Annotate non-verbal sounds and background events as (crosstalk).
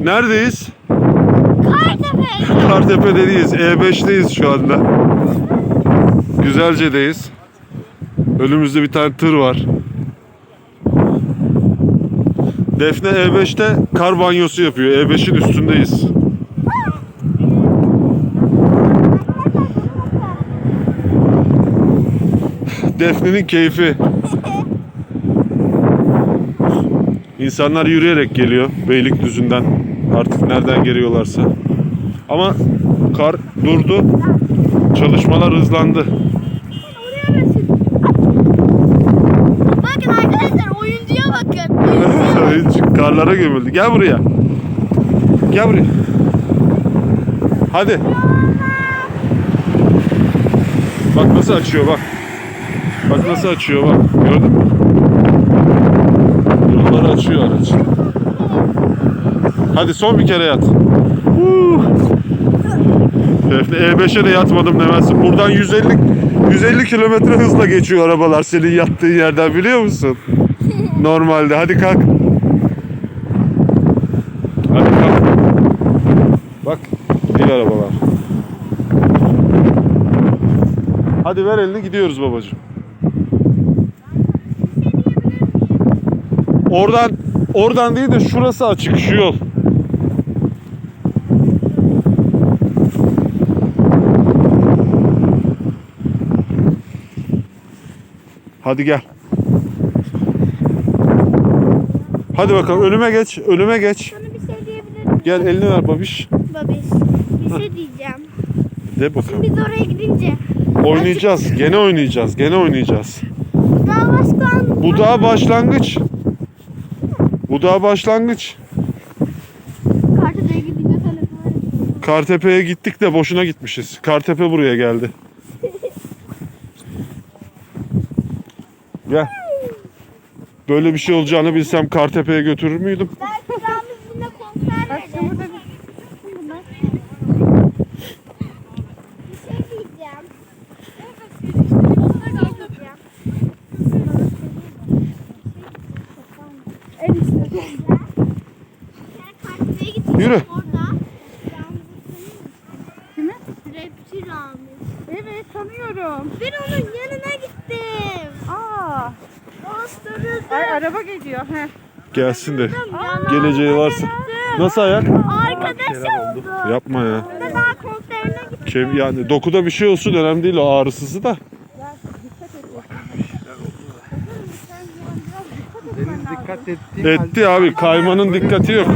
Neredeyiz? Kartepe. Kartepe'deyiz. E5'teyiz şu anda. Güzelce'deyiz. Önümüzde bir tane tır var. Defne E5'te kar banyosu yapıyor. E5'in üstündeyiz. Defne'nin keyfi. İnsanlar yürüyerek geliyor Beylikdüzü'nden. Artık nereden geliyorlarsa. Ama kar durdu. Çalışmalar hızlandı. Bakın arkadaşlar oyuncuya bakın. (laughs) Oyuncu Karlara gömüldü. Gel buraya. Gel buraya. Hadi. Bak nasıl açıyor bak. Bak nasıl açıyor bak. Gördün mü? Yolları açıyor araç. Hadi son bir kere yat. Defne E5'e de yatmadım demezsin. Buradan 150 150 kilometre hızla geçiyor arabalar senin yattığın yerden biliyor musun? Normalde. Hadi kalk. Hadi kalk. Bak değil arabalar. Hadi ver elini gidiyoruz babacığım. Oradan oradan değil de şurası açık şu yol. Hadi gel. Hadi bakalım önüme geç. Önüme geç. Sana bir şey diyebilirim. Gel elini ver babiş. Babiş. Bir şey diyeceğim. De bakalım. Biz oraya gidince Oynayacağız. Gene oynayacağız. Gene oynayacağız. daha başkan Bu daha başlangıç. Bu daha başlangıç. Kartepe'ye gidince telefon Kartepe'ye gittik de boşuna gitmişiz. Kartepe buraya geldi. Gel. Böyle bir şey olacağını bilsem Kartepe'ye götürür müydüm? Belki daha bizimle konser verecek. Bir şey diyeceğim. Bir şey diyeceğim. En üstte. Kartepe'ye gittik Yürü. orada. Kimi? Rapçi Ramiz. Evet tanıyorum. Ben onun yanına gittim. Aa, Bastırdım. ay araba geliyor. Heh. Gelsin de. Aa, Geleceği varsa. Nasıl ayak? Arkadaş oldu. Yapma ya. Ben daha konserine gittim. Kem yani dokuda bir şey olsun önemli değil o ağrısızı da. Deniz dikkat ettiği Etti abi kaymanın dikkati yok.